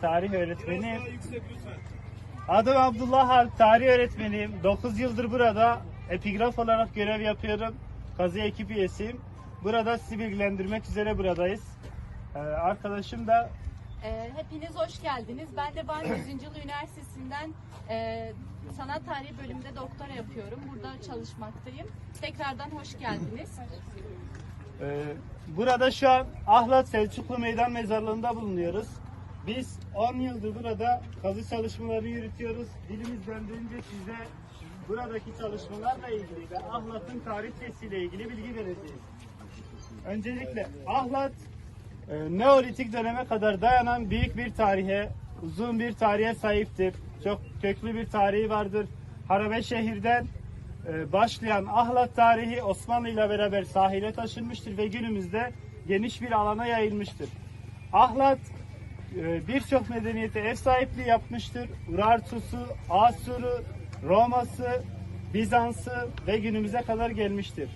Tarih öğretmeniyim. Adım Abdullah Alp, tarih öğretmeniyim. 9 yıldır burada epigraf olarak görev yapıyorum. Kazı ekip üyesiyim. Burada sizi bilgilendirmek üzere buradayız. Ee, arkadaşım da Ee, hepiniz hoş geldiniz. Ben de Van 100. Yıl Üniversitesi'nden e, sanat tarihi bölümünde doktora yapıyorum. Burada çalışmaktayım. Tekrardan hoş geldiniz. Ee, burada şu an Ahlat Selçuklu Meydan Mezarlığı'nda bulunuyoruz. Biz 10 yıldır burada kazı çalışmaları yürütüyoruz. Dilimiz döndüğünce size buradaki çalışmalarla ilgili ve Ahlat'ın tarihçesiyle ilgili bilgi vereceğiz. Öncelikle Ahlat e, Neolitik döneme kadar dayanan büyük bir tarihe, uzun bir tarihe sahiptir. Çok köklü bir tarihi vardır. Harabe şehirden e, başlayan Ahlat tarihi Osmanlı ile beraber sahile taşınmıştır ve günümüzde geniş bir alana yayılmıştır. Ahlat birçok medeniyete ev sahipliği yapmıştır. Urartusu, Asur'u, Roma'sı, Bizans'ı ve günümüze kadar gelmiştir.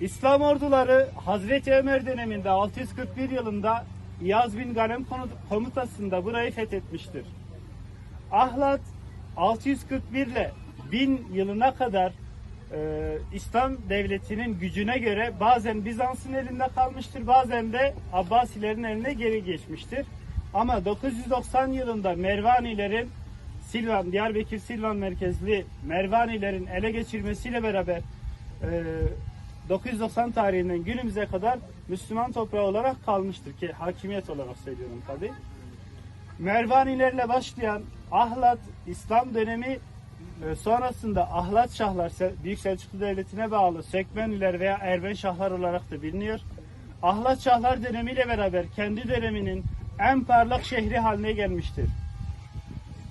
İslam orduları Hazreti Ömer döneminde 641 yılında İyaz bin Galem komutasında burayı fethetmiştir. Ahlat 641 ile 1000 yılına kadar e, İslam devletinin gücüne göre bazen Bizans'ın elinde kalmıştır, bazen de Abbasilerin eline geri geçmiştir. Ama 990 yılında Mervanilerin Silvan, Diyarbakır Silvan merkezli Mervanilerin ele geçirmesiyle beraber e, 990 tarihinden günümüze kadar Müslüman toprağı olarak kalmıştır ki hakimiyet olarak söylüyorum tabi. Mervanilerle başlayan Ahlat İslam dönemi e, sonrasında Ahlat Şahlar Büyük Selçuklu Devleti'ne bağlı Sökmeniler veya Erben Şahlar olarak da biliniyor. Ahlat Şahlar dönemiyle beraber kendi döneminin en parlak şehri haline gelmiştir.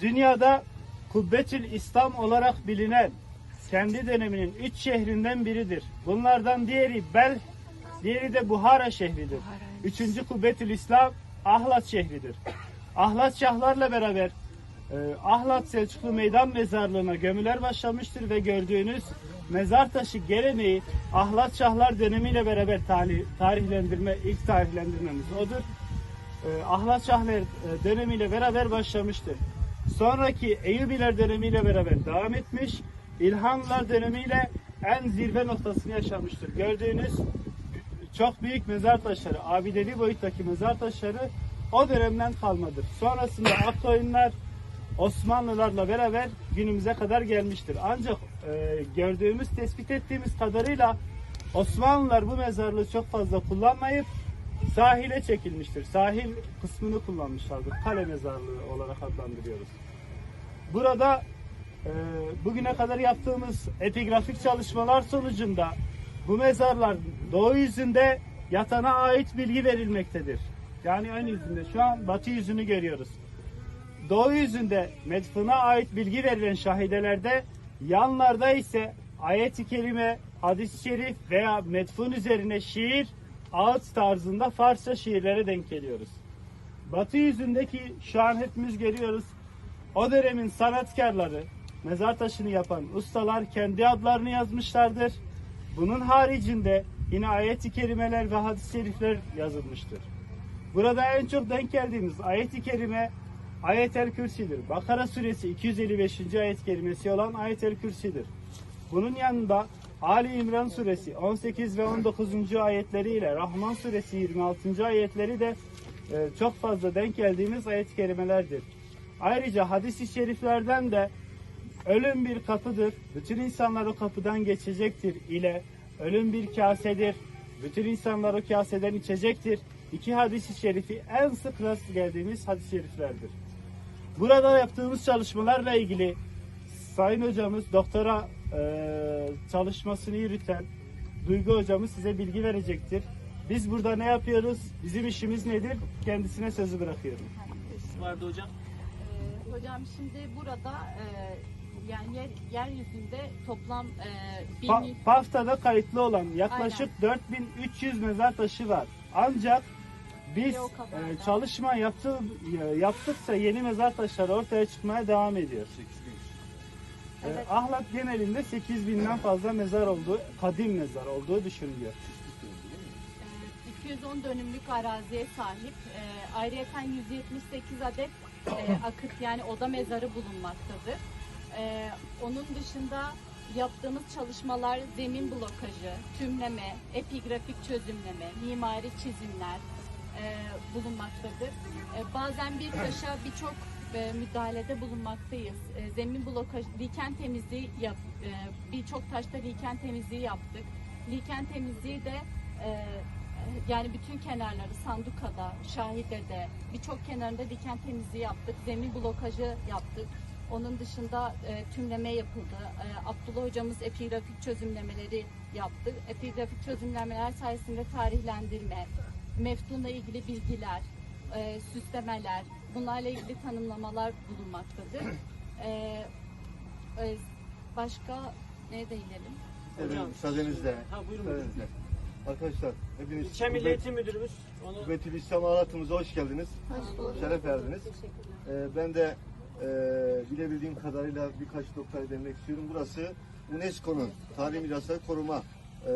Dünyada Kubbetül İslam olarak bilinen kendi döneminin üç şehrinden biridir. Bunlardan diğeri Bel, diğeri de Buhara şehridir. Üçüncü Kubbetül İslam Ahlat şehridir. Ahlat Şahlarla beraber e, Ahlat Selçuklu Meydan Mezarlığı'na gömüler başlamıştır ve gördüğünüz mezar taşı geleneği Ahlat Şahlar dönemiyle beraber tarih, tarihlendirme, ilk tarihlendirmemiz odur. E, Ahlat Şahlar e, dönemiyle beraber başlamıştır. Sonraki Eyyubiler dönemiyle beraber devam etmiş. İlhanlar dönemiyle en zirve noktasını yaşamıştır. Gördüğünüz çok büyük mezar taşları, abideli boyuttaki mezar taşları o dönemden kalmadır. Sonrasında Akkoyunlar Osmanlılarla beraber günümüze kadar gelmiştir. Ancak e, gördüğümüz, tespit ettiğimiz kadarıyla Osmanlılar bu mezarlığı çok fazla kullanmayıp sahile çekilmiştir. Sahil kısmını kullanmışlardır. Kale mezarlığı olarak adlandırıyoruz. Burada e, bugüne kadar yaptığımız epigrafik çalışmalar sonucunda bu mezarlar doğu yüzünde yatana ait bilgi verilmektedir. Yani ön yüzünde şu an batı yüzünü görüyoruz. Doğu yüzünde medfuna ait bilgi verilen şahidelerde yanlarda ise ayet-i kerime, hadis-i şerif veya medfun üzerine şiir, ağıt tarzında Farsça şiirlere denk geliyoruz. Batı yüzündeki şu an hepimiz görüyoruz. O dönemin sanatkarları, mezar taşını yapan ustalar kendi adlarını yazmışlardır. Bunun haricinde yine ayet-i kerimeler ve hadis-i şerifler yazılmıştır. Burada en çok denk geldiğimiz ayet-i kerime Ayet-el Kürsi'dir. Bakara suresi 255. ayet kerimesi olan Ayet-el Kürsi'dir. Bunun yanında Ali İmran suresi 18 ve 19. ayetleri ile Rahman suresi 26. ayetleri de e, çok fazla denk geldiğimiz ayet-i kerimelerdir. Ayrıca hadis-i şeriflerden de ölüm bir kapıdır, bütün insanlar o kapıdan geçecektir ile ölüm bir kasedir, bütün insanlar o kaseden içecektir. İki hadis-i şerifi en sık rast geldiğimiz hadis-i şeriflerdir. Burada yaptığımız çalışmalarla ilgili Sayın hocamız doktora e, çalışmasını yürüten Duygu hocamız size bilgi verecektir. Biz burada ne yapıyoruz? Bizim işimiz nedir? Kendisine sözü bırakıyorum. vardı hocam. Ee, hocam şimdi burada e, yani yer, yeryüzünde toplam e, Pa- PAFTA'da kayıtlı olan yaklaşık 4300 mezar taşı var. Ancak biz e, çalışma yaptı, yaptıkça yeni mezar taşları ortaya çıkmaya devam ediyor. E, Evet. Ahlat genelinde 8000'den fazla mezar olduğu, kadim mezar olduğu düşünülüyor. e, 210 dönümlük araziye sahip. E, ayrıyeten 178 adet e, akıt yani oda mezarı bulunmaktadır. E, onun dışında yaptığımız çalışmalar zemin blokajı, tümleme, epigrafik çözümleme, mimari çizimler e, bulunmaktadır. E, bazen bir taşa birçok müdahalede bulunmaktayız. E, zemin blokaj, liken temizliği yap, e, birçok taşta liken temizliği yaptık. Liken temizliği de e, yani bütün kenarları Sanduka'da, Şahide'de birçok kenarında diken temizliği yaptık. Zemin blokajı yaptık. Onun dışında e, tümleme yapıldı. E, Abdullah hocamız epigrafik çözümlemeleri yaptı. Epigrafik çözümlemeler sayesinde tarihlendirme, meftunla ilgili bilgiler, e, süslemeler, bunlarla ilgili tanımlamalar bulunmaktadır. E, e, başka ne değinelim? Evet, müsaadenizle. Ha, buyurun. müsaadenizle. Arkadaşlar hepiniz İlçe Milli Eğitim Müdürümüz onu Kuvvetül İslam Anlatımıza hoş geldiniz. Şeref verdiniz. Ee, ben de e, bilebildiğim kadarıyla birkaç noktaya değinmek istiyorum. Burası UNESCO'nun Tarihi Mirasları Koruma e,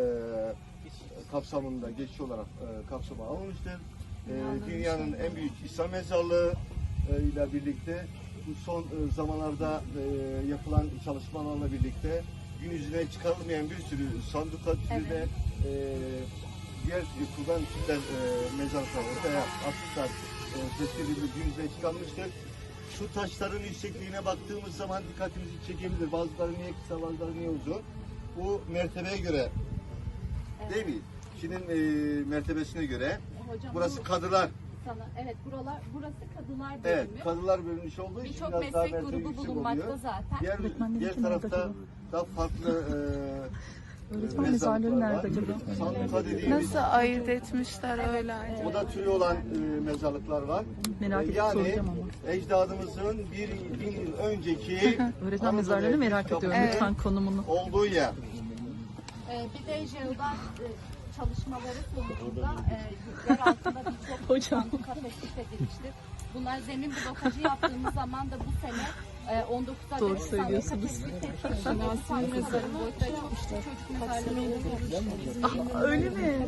kapsamında geçici olarak e, kapsama alınmıştır. E, dünyanın en büyük İslam mezarlığı ile birlikte bu son e, zamanlarda e, yapılan çalışmalarla birlikte gün yüzüne çıkarılmayan bir sürü sanduka türü de e, diğer kuldan türden e, mezarlıklar ortaya atmışlar. Tespit edilip gün yüzüne çıkarmıştır. Şu taşların yüksekliğine baktığımız zaman dikkatimizi çekebilir. Bazıları niye kısa, bazıları niye uzun. Bu mertebeye göre değil mi? Kişinin e, mertebesine göre. Hocam Burası bu kadılar. Sana evet buralar burası kadılar bölümü. Evet, kadılar bölünmüş olduğu için Birçok biraz daha meslek grubu yüksek bulunmakta oluyor. zaten. Diğer, diğer tarafta daha farklı e, Öğretmen mezarları nerede acaba? Sanduka dediğimiz Nasıl ayırt etmişler öyle acaba? oda türü olan e, mezarlıklar var. Merak E, edip yani soracağım ama. ecdadımızın bir bin yıl önceki Öğretmen Anadolu mezarlarını merak ediyorum Kapı'nın lütfen konumunu. olduğu yer. Ee, bir de jeodan e, çalışmaları sonucunda e, yer altında birçok sanduka tespit edilmiştir. Bunlar zemin blokajı yaptığımız zaman da bu sene e, 19 adet Doğru söylüyorsunuz. tespit ettik. Bu sandukaların boyutları çocuk mezarları olmuş. Öyle mi?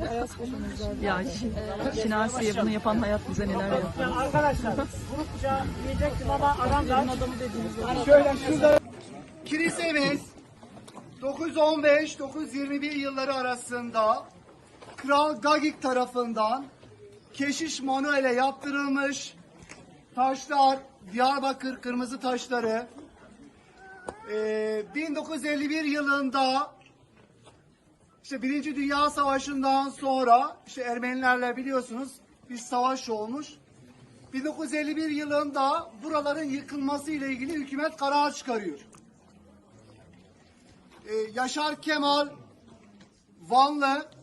Ya Şi- Şinasi'ye bunu yapan hayat bize neler yaptı. Arkadaşlar grupça diyecektim ama aramda Kilisemiz 915-921 yılları arasında Kral Gagik tarafından Keşiş Manuel'e yaptırılmış taşlar, Diyarbakır kırmızı taşları. Ee, 1951 yılında işte Birinci Dünya Savaşı'ndan sonra işte Ermenilerle biliyorsunuz bir savaş olmuş. 1951 yılında buraların yıkılması ile ilgili hükümet karar çıkarıyor. Ee, Yaşar Kemal Vanlı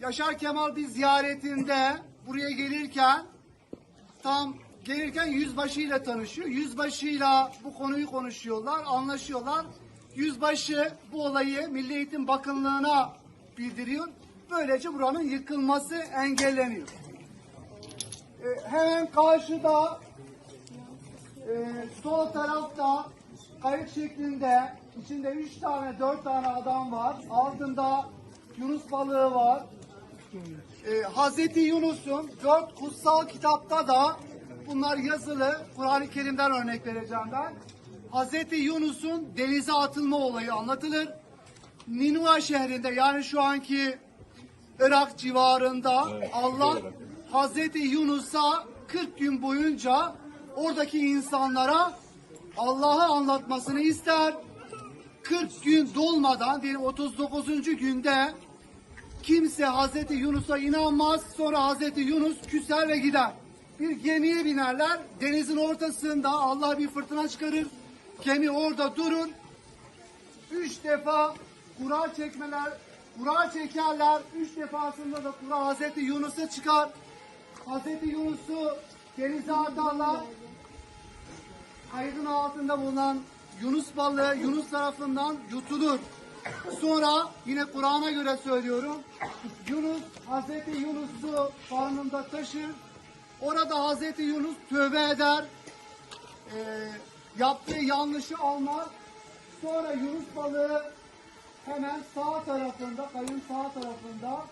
Yaşar Kemal bir ziyaretinde buraya gelirken tam gelirken yüzbaşı ile tanışıyor. Yüzbaşıyla bu konuyu konuşuyorlar, anlaşıyorlar. Yüzbaşı bu olayı Milli Eğitim Bakanlığı'na bildiriyor. Böylece buranın yıkılması engelleniyor. Ee, hemen karşıda e, sol tarafta kayık şeklinde içinde üç tane dört tane adam var. Altında Yunus balığı var. Ee, Hazreti Yunus'un dört kutsal kitapta da bunlar yazılı. Kur'an-ı Kerim'den örnek vereceğim ben. Hazreti Yunus'un denize atılma olayı anlatılır. Ninua şehrinde yani şu anki Irak civarında Allah Hazreti Yunus'a 40 gün boyunca oradaki insanlara Allah'ı anlatmasını ister. 40 gün dolmadan diyelim 39. günde kimse Hazreti Yunus'a inanmaz. Sonra Hazreti Yunus küser ve gider. Bir gemiye binerler. Denizin ortasında Allah bir fırtına çıkarır. Gemi orada durur. Üç defa kura çekmeler, kura çekerler. Üç defasında da kura Hazreti Yunus'a çıkar. Hazreti Yunus'u denize atarlar. Kaydın altında bulunan Yunus balığı Yunus tarafından yutulur. Sonra yine Kur'an'a göre söylüyorum. Yunus Hazreti Yunus'u karnında taşır. Orada Hazreti Yunus tövbe eder. Ee, yaptığı yanlışı almaz. Sonra Yunus balığı hemen sağ tarafında, kayın sağ tarafında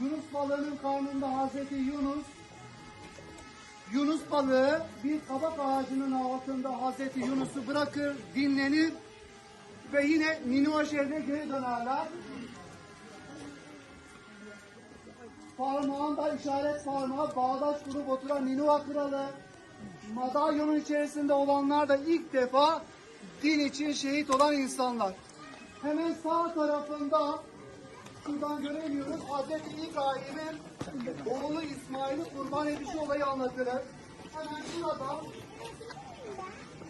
Yunus balığının karnında Hazreti Yunus Yunus balığı bir kabak ağacının altında Hazreti Yunus'u bırakır, dinlenir ve yine şehrine geri dönerler. Parmağında işaret parmağı bağdaş kurup oturan Ninive kralı, madalyonun içerisinde olanlar da ilk defa din için şehit olan insanlar. Hemen sağ tarafında şuradan göremiyoruz. Hazreti İbrahim'in oğlu İsmail'i kurban edişi olayı anlatılır. Hemen şurada tam bir şey sıkıştırmışlar. Şurada.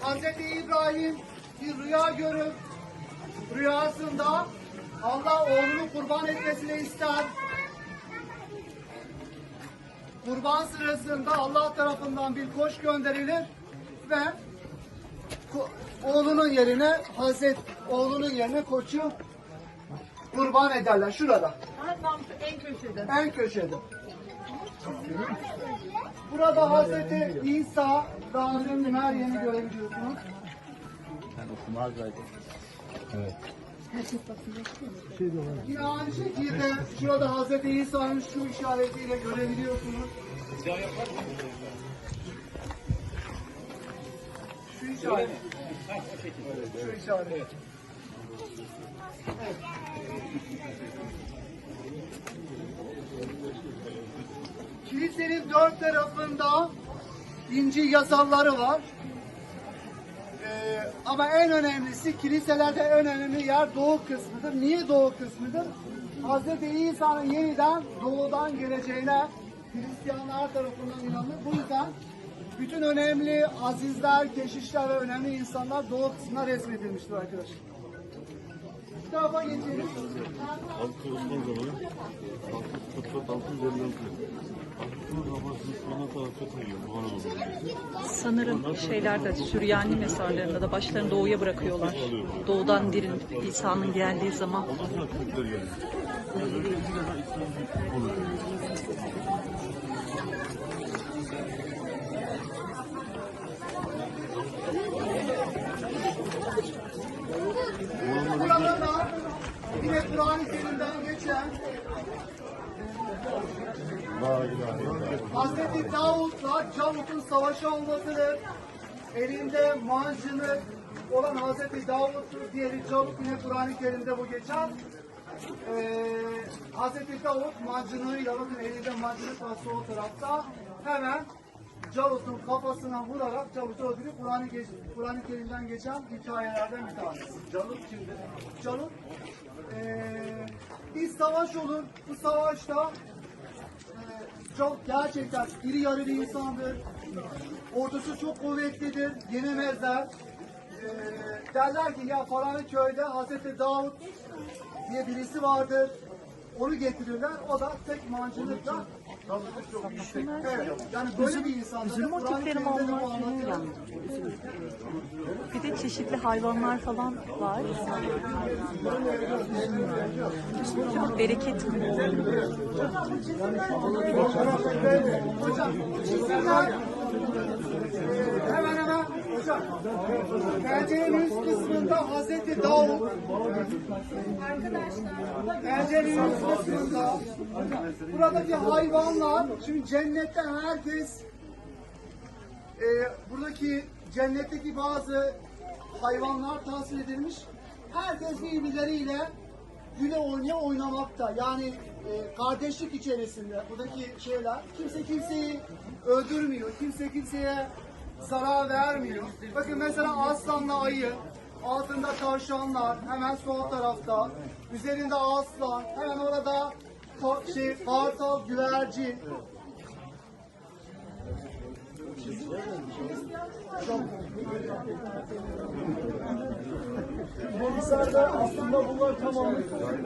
Hazreti İbrahim bir rüya görür. Rüyasında Allah oğlunu kurban etmesini ister. Kurban sırasında Allah tarafından bir koç gönderilir ve oğlunun yerine Hazret oğlunun yerine koçu kurban ederler şurada. En köşede. En köşede. Burada Hazreti İsa ve Hazreti Meryem'i görebiliyorsunuz. Yine aynı şekilde şurada Hazreti İsa'nın şu işaretiyle görebiliyorsunuz. Şu işaret. Şu işaret. Kilisenin dört tarafında İncil yazarları var. Ee, ama en önemlisi kiliselerde en önemli yer doğu kısmıdır. Niye doğu kısmıdır? Hz. İsa'nın yeniden doğudan geleceğine Hristiyanlar tarafından inanılır. Bu yüzden bütün önemli azizler, keşişler ve önemli insanlar doğu kısmına resmedilmiştir arkadaşlar. Tarafa geçelim. Altı Osman zamanı altı fıtrat altı üzerinden kırıyor. Altı babasının sonra tarafa koyuyor. Bu anadolu. Sanırım şeylerde Süryani mezarlarında da başlarını doğuya bırakıyorlar. Doğudan dirilip İsa'nın geldiği zaman. Ondan sonra Türkler geliyor. Yani öyle bir defa İslam bir oluyor. Burada da yine Kur'an-ı Kerim'den geçen Hazreti Davut'la Calut'un savaşı olmasıdır. Elinde mancını olan Hazreti Davut'tur. Diğeri Calut yine Kur'an-ı Kerim'de bu geçer. Ee, Hazreti Davut mancınığıyla bakın elinde mancınık var sol tarafta. Hemen Calut'un kafasına vurarak Calut'u öldürüp Kur'an-ı geç, Kur'an-ı Kerim'den geçen hikayelerden bir tanesi. Calut kimdir? Calut ee, bir savaş olur. Bu savaşta çok gerçekten iri yarı bir insandır. Ordusu çok kuvvetlidir. Yenemezler. Ee, derler ki ya falanı köyde Hazreti Davut diye birisi vardır. Onu getirirler. O da tek mancınıkla. Yani böyle bir insandır. üzüm Kur'an-ı motifleri mi Kerim'de de bu onlar? anlatılır. Bir de çeşitli hayvanlar falan var. Çok bereket mi? Hocam, çizimler hemen pencerenin üst kısmında Hazreti Davut pencerenin üst kısmında buradaki hayvanlar şimdi cennetten herkes e, buradaki cennetteki bazı hayvanlar tahsil edilmiş. Herkes birbirleriyle güle oynaya oynamakta. Yani e, kardeşlik içerisinde buradaki şeyler. Kimse kimseyi öldürmüyor. Kimse kimseye zarar vermiyor. Bakın mesela aslanla ayı, altında tavşanlar, hemen sol tarafta, üzerinde aslan, hemen orada şey, kartal, güvercin, Polisler'de aslında bunlar tamamı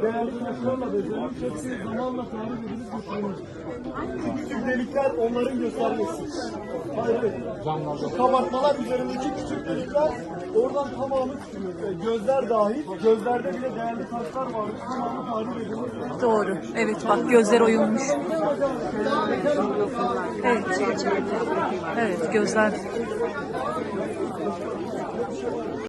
değerli taşlarla bezlenmiş. Hepsi zamanla tarih edilip götürülmüş. Küçük delikler onların göstergesi. Hayır. Şu kabartmalar üzerindeki küçük delikler oradan tamamı çıkıyor. E, Gözler dahil. Gözlerde bile değerli taşlar varmış. Tamamı tarih edilmiş. Doğru. Evet bak gözler oyulmuş. Evet. Evet gözler